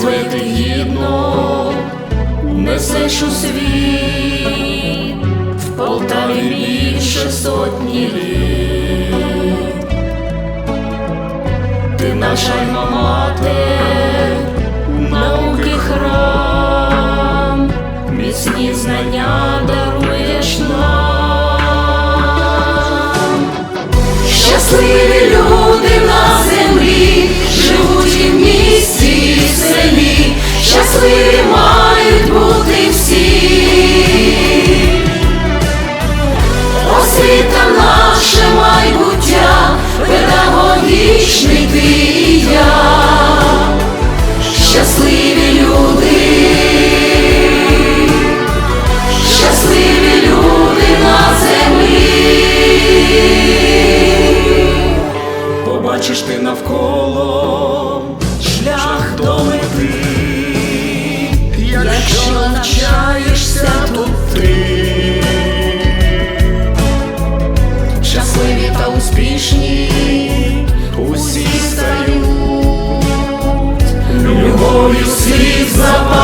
звити гідно, несеш у світ в Полтаві більше сотні літ. Ти наша матер, науки храм, міцні знання. успішні, усі стають любов'ю слід запах.